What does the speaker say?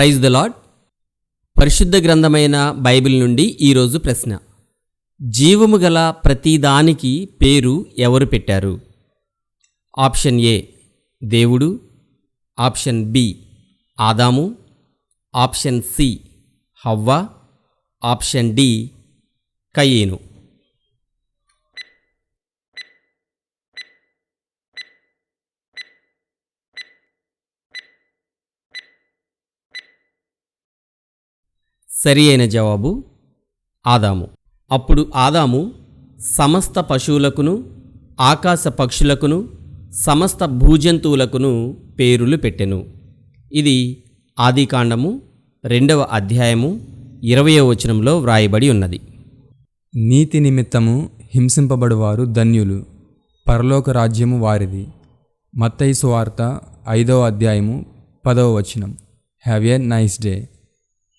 Praise the lord పరిశుద్ధ గ్రంథమైన Bible నుండి ఈరోజు ప్రశ్న. జీవము గల ప్రతిదానికి పేరు ఎవరు పెట్టారు? ఆప్షన్ ఏ దేవుడు. ఆప్షన్ బి ఆదాము. ఆప్షన్ సి హవ్వ. ఆప్షన్ డి కయ్యేను. సరి అయిన జవాబు ఆదాము. అప్పుడు ఆదాము సమస్త పశువులకును ఆకాశ పక్షులకును సమస్త భూజంతువులకును పేరులు పెట్టెను. ఇది ఆదికాండము రెండవ అధ్యాయము ఇరవయో వచనంలో వ్రాయబడి ఉన్నది. నీతి నిమిత్తము హింసింపబడువారు ధన్యులు పరలోక రాజ్యము వారిది. మత్తయి సువార్త ఐదవ అధ్యాయము పదవ వచనం. Have a nice day.